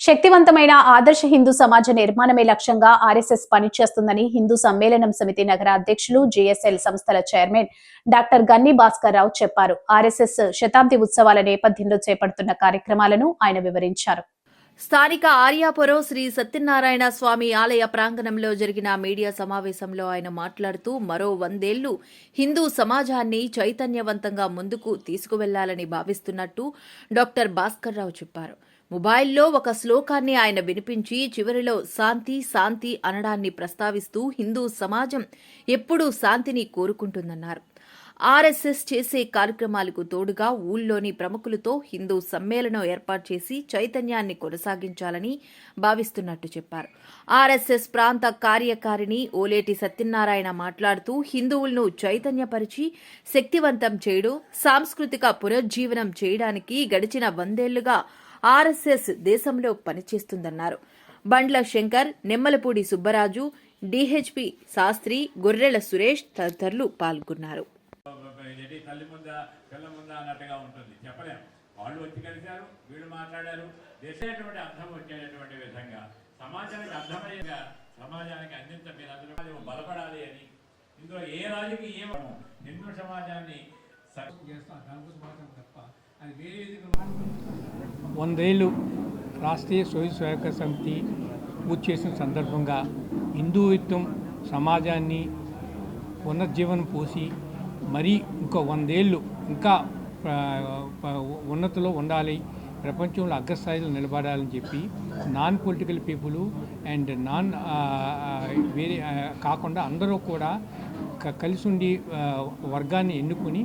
శక్తివంతమైన ఆదర్శ హిందూ సమాజ నిర్మాణమే లక్ష్యంగా ఆర్ఎస్ఎస్ పనిచేస్తుందని హిందూ సమ్మేళనం సమితి నగర అధ్యక్షులు జేఎస్ఎల్ సంస్థల చైర్మన్ డాక్టర్ గన్ని భాస్కర్ రావు చెప్పారు. ఆర్ఎస్ఎస్ శతాబ్ది ఉత్సవాల నేపథ్యంలో చేపడుతున్న కార్యక్రమాలను ఆయన వివరించారు. స్థానిక ఆర్యాపురం శ్రీ సత్యనారాయణ స్వామి ఆలయ ప్రాంగణంలో జరిగిన మీడియా సమావేశంలో ఆయన మాట్లాడుతూ మరో వందేళ్ళు హిందూ సమాజాన్ని చైతన్యవంతంగా ముందుకు తీసుకువెళ్ళాలని భావిస్తున్నట్టు డాక్టర్ భాస్కర్ రావు చెప్పారు. మొబైల్లో ఒక శ్లోకాన్ని ఆయన వినిపించి చివరిలో శాంతి శాంతి అనడాన్ని ప్రస్తావిస్తూ హిందూ సమాజం ఎప్పుడూ శాంతిని కోరుకుంటుందన్నారు. ఆర్ఎస్ఎస్ చేసే కార్యక్రమాలకు తోడుగా ఊళ్ళోని ప్రముఖులతో హిందూ సమ్మేళనం ఏర్పాటు చేసి చైతన్యాన్ని కొనసాగించాలని భావిస్తున్నట్టు చెప్పారు. ఆర్ఎస్ఎస్ ప్రాంత కార్యకారిణి ఓలేటి సత్యనారాయణ మాట్లాడుతూ హిందువులను చైతన్యపరిచి శక్తివంతం చేయడం సాంస్కృతిక పునరుజ్జీవనం చేయడానికి గడిచిన వందేళ్ళుగా ఆర్ఎస్ఎస్ దేశంలో పనిచేస్తుందన్నారు. బండ్ల శంకర్ నిమ్మలపూడి సుబ్బరాజు డిహెచ్పి శాస్త్రి గొర్రెల సురేష్ తదితరులు పాల్గొన్నారు. వాళ్ళు వచ్చి కలిశారు వీళ్ళు మాట్లాడారు దేశమైనటువంటి అర్థం వచ్చేటటువంటి విధంగా సమాజానికి అర్థమయ్యేగా సమాజానికి అందించ మీరందరూ బలపడాలి అని ఇందులో ఏ రాజుకి ఏమో హిందూ సమాజాన్ని స- చేస్తాం తప్ప వందేళ్ళు రాష్ట్రీయ స్వయం సేవక సమితి పూర్తి చేసిన సందర్భంగా హిందూత్వం సమాజాన్ని పునర్జీవనం పోసి మరీ ఇంకో వందేళ్ళు ఇంకా ఉన్నతలో ఉన్నతిలో ఉండాలి ప్రపంచంలో అగ్రస్థాయిలో నిలబడాలని చెప్పి non political people and non వేరే కాకుండా అందరూ కూడా క- కలిసి ఉండి వర్గాన్ని ఎన్నుకొని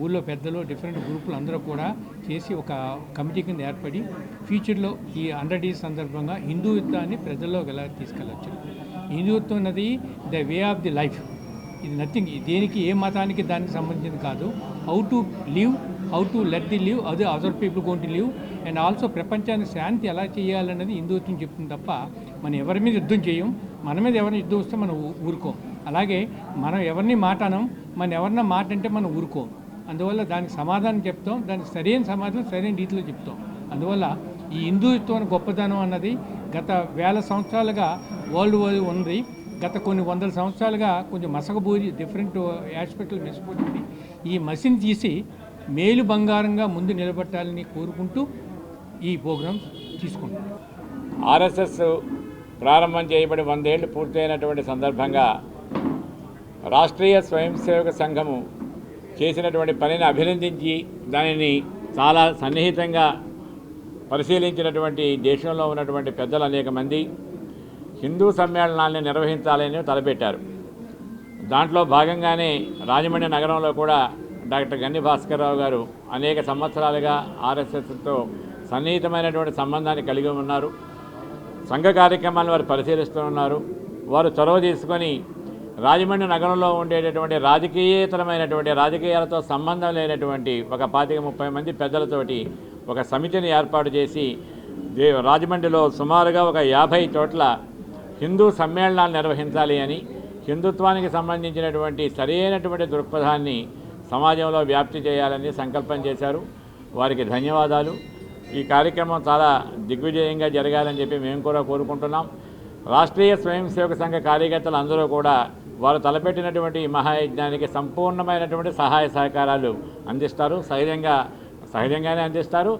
ఊళ్ళో పెద్దలు డిఫరెంట్ గ్రూపులు అందరూ కూడా చేసి ఒక కమిటీ కింద ఏర్పడి ఫ్యూచర్లో ఈ హండ్రెడ్ ఇయర్స్ సందర్భంగా హిందూత్వాన్ని ప్రజల్లోకి ఎలా తీసుకెళ్ళచ్చు? హిందుత్వం అన్నది the way of the life ఇది నథింగ్ దేనికి ఏ మతానికి దానికి సంబంధించింది కాదు. How to live how to let the live అదే other people gone to live and also ప్రపంచానికి శాంతి ఎలా చేయాలన్నది హిందుత్వం చెప్తుంది తప్ప మనం ఎవరి మీద యుద్ధం చేయం? మన మీద ఎవరిని యుద్ధం వస్తే మనం ఊరుకోం. అలాగే మనం ఎవరిని మాట అనం? మనం ఎవరిన మాట అంటే మనం ఊరుకోం. అందువల్ల దానికి సమాధానం చెప్తాం దానికి సరైన సమాధానం సరైన రీతిలో చెప్తాం. అందువల్ల ఈ హిందుత్వం గొప్పదనం అన్నది గత వేల సంవత్సరాలుగా వరల్డ్ వార్ ఉంది. గత కొన్ని వందల సంవత్సరాలుగా కొంచెం మసకబోయి డిఫరెంట్ ఆస్పెక్ట్లు మెసిపోతుంది ఈ మసిని తీసి మేలు బంగారంగా ముందు నిలబెట్టాలని కోరుకుంటూ ఈ ప్రోగ్రాం తీసుకుంటాం ఆర్ఎస్ఎస్ ప్రారంభం చేయబడి వందేళ్ళు పూర్తయినటువంటి సందర్భంగా రాష్ట్రీయ స్వయం సేవక సంఘము చేసినటువంటి పనిని అభినందించి దానిని చాలా సన్నిహితంగా పరిశీలించినటువంటి దేశంలో ఉన్నటువంటి పెద్దలు అనేక మంది హిందూ సమ్మేళనాల్ని నిర్వహించాలని తలపెట్టారు. దాంట్లో భాగంగానే రాజమండ్రి నగరంలో కూడా డాక్టర్ గన్ని భాస్కర్రావు గారు అనేక సంవత్సరాలుగా ఆర్ఎస్ఎస్తో సన్నిహితమైనటువంటి సంబంధాన్ని కలిగి ఉన్నారు. సంఘ కార్యక్రమాలను వారు పరిశీలిస్తూ ఉన్నారు. వారు చొరవ తీసుకొని రాజమండ్రి నగరంలో ఉండేటటువంటి రాజకీయేతరమైనటువంటి రాజకీయాలతో సంబంధం లేనటువంటి ఒక పాతిక ముప్పై మంది పెద్దలతోటి ఒక సమితిని ఏర్పాటు చేసి రాజమండ్రిలో సుమారుగా ఒక యాభై చోట్ల హిందూ సమ్మేళనాలు నిర్వహించాలి అని హిందుత్వానికి సంబంధించినటువంటి సరైనటువంటి దృక్పథాన్ని సమాజంలో వ్యాప్తి చేయాలని సంకల్పం చేశారు. వారికి ధన్యవాదాలు. ఈ కార్యక్రమం చాలా దిగ్విజయంగా జరగాలని చెప్పి మేము కూడా కోరుకుంటున్నాం. రాష్ట్రీయ స్వయం సేవక సంఘ కార్యకర్తలు అందరూ కూడా వారు తలపెట్టినటువంటి ఈ మహాయజ్ఞానికి సంపూర్ణమైనటువంటి సహాయ సహకారాలు అందిస్తారు. సహజంగా సహజంగానే అందిస్తారు.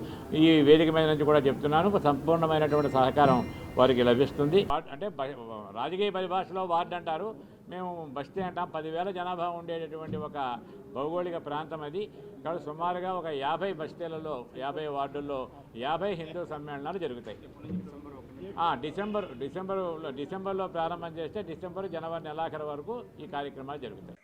ఈ వేదిక మీద నుంచి కూడా చెప్తున్నాను సంపూర్ణమైనటువంటి సహకారం వారికి లభిస్తుంది. అంటే రాజకీయ పరిభాషలో వార్డు అంటారు. మేము బస్తీ అంటాం. పదివేల జనాభా ఉండేటటువంటి ఒక భౌగోళిక ప్రాంతం అది. ఇక్కడ సుమారుగా ఒక యాభై బస్తీలలో యాభై వార్డుల్లో యాభై హిందూ సమ్మేళనాలు జరుగుతాయి. డిసెంబర్ డిసెంబర్ డిసెంబర్లో ప్రారంభం చేస్తే డిసెంబర్ జనవరి నెలాఖరు వరకు ఈ కార్యక్రమాలు జరుగుతాయి.